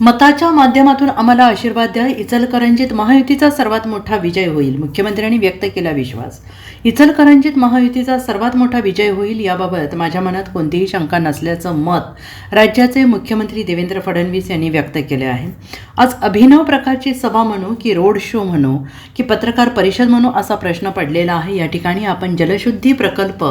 मताच्या माध्यमातून आम्हाला आशीर्वाद द्या. इचलकरंजीत महायुतीचा सर्वात मोठा विजय होईल. मुख्यमंत्र्यांनी व्यक्त केला विश्वास. इचलकरंजीत महायुतीचा सर्वात मोठा विजय होईल याबाबत माझ्या मनात कोणतीही शंका नसल्याचं मत राज्याचे मुख्यमंत्री देवेंद्र फडणवीस यांनी व्यक्त केले आहे. आज अभिनव प्रकारची सभा म्हणू की रोड शो म्हणू की पत्रकार परिषद म्हणू असा प्रश्न पडलेला आहे. या ठिकाणी आपण जलशुद्धी प्रकल्प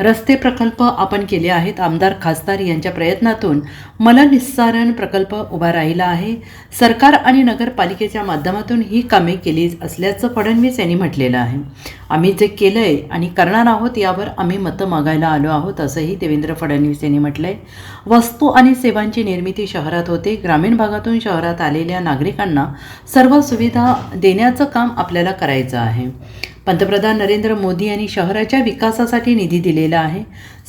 रस्ते प्रकल्प आपण केले आहेत. आमदार खासदार यांच्या प्रयत्नातून मलनिस्सारण प्रकल्प उभा राहिला आहे. सरकार आणि नगरपालिकेच्या माध्यमातून ही कामे केली असल्याचं फडणवीस यांनी म्हटलेलं आहे. आम्ही जे केलं आहे आणि करणार आहोत यावर आम्ही मतं मागायला आलो आहोत असंही देवेंद्र फडणवीस यांनी म्हटलं आहे वस्तू आणि सेवांची निर्मिती शहरात होते. ग्रामीण भागातून शहरात आलेल्या नागरिकांना सर्व सुविधा देण्याचं काम आपल्याला करायचं आहे. पंतप्रधान नरेंद्र मोदी यांनी शहराच्या विकासासाठी निधी दिलेला आहे.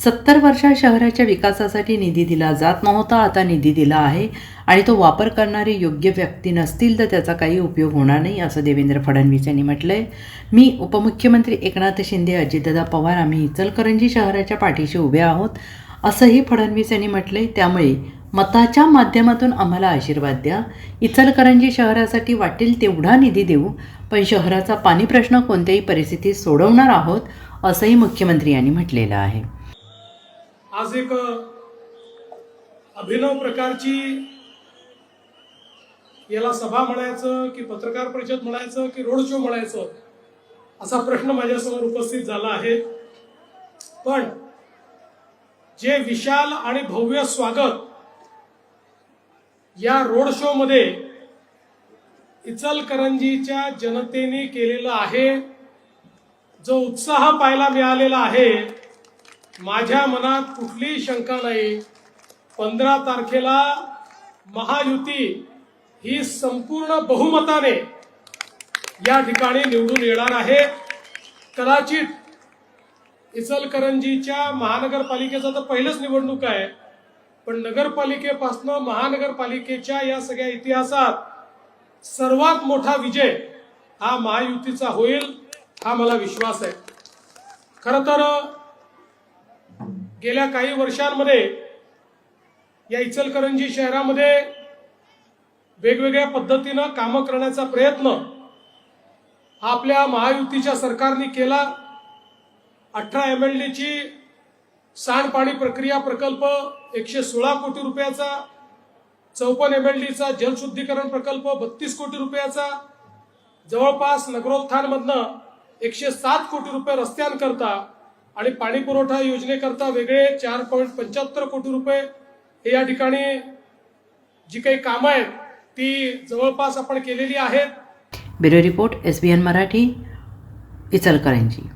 सत्तर वर्षात शहराच्या विकासासाठी निधी दिला जात नव्हता आता निधी दिला आहे आणि तो वापर करणारे योग्य व्यक्ती नसतील तर त्याचा काही उपयोग होणार नाही असं देवेंद्र फडणवीस यांनी म्हटलं आहे मी उपमुख्यमंत्री एकनाथ शिंदे अजितदादा पवार आम्ही इचलकरंजी शहराच्या पाठीशी उभे आहोत असंही फडणवीस यांनी म्हटले त्यामुळे मताच्या माध्यमातून आम्हाला आशीर्वाद द्या. इचलकरंजी शहरासाठी वाटेल तेवढा निधी देऊ. पण शहराचा पाणी प्रश्न कोणत्याही परिस्थितीत सोडवणार आहोत असंही मुख्यमंत्री यांनी म्हटलेलं आहे. आज एक अभिनव प्रकारची याला सभा म्हणायचं की पत्रकार परिषद म्हणायचं की रोड शो म्हणायचं असा प्रश्न माझ्यासमोर उपस्थित झाला आहे. पण जे विशाल आणि भव्य स्वागत या रोड शो मध्ये इचलकरंजीच्या जनतेने केलेलं आहे जो उत्साह पाहायला मिळालेला आहे माझ्या मनात कुठलीही शंका नाही. पंधरा तारखेला महायुती ही संपूर्ण बहुमताने या ठिकाणी निवडून येणार आहे. कदाचित इचलकरंजीच्या महानगरपालिकेचा तर पहिलंच निवडणूक आहे. पण नगरपालिकेपासनं महानगरपालिकेच्या या सगळ्या इतिहासात सर्वात मोठा विजय हा महायुतीचा होईल हा मला विश्वास आहे. खर तर गेल्या काही वर्षांमध्ये या इचलकरंजी शहरामध्ये वेगवेगळ्या पद्धतीनं कामं करण्याचा प्रयत्न हा आपल्या महायुतीच्या सरकारने केला. अठरा एम एल डीची सांडपाणी प्रक्रिया प्रकल्प एकशे सोळा कोटी रुपयाचा चौपन्न एम एल डीचा जलशुद्धीकरण प्रकल्प बत्तीस कोटी रुपयाचा जवळपास नगरोत्थानमधनं एकशे सात कोटी रुपये रस्त्यांकरता आणि पाणी पुरवठा योजनेकरता वेगळे चार पॉईंट पंच्याहत्तर कोटी रुपये हे या ठिकाणी जी काही कामं आहेत ती जवळपास आपण केलेली आहेत. Bureau report S B N Marathi Ichalkaranji.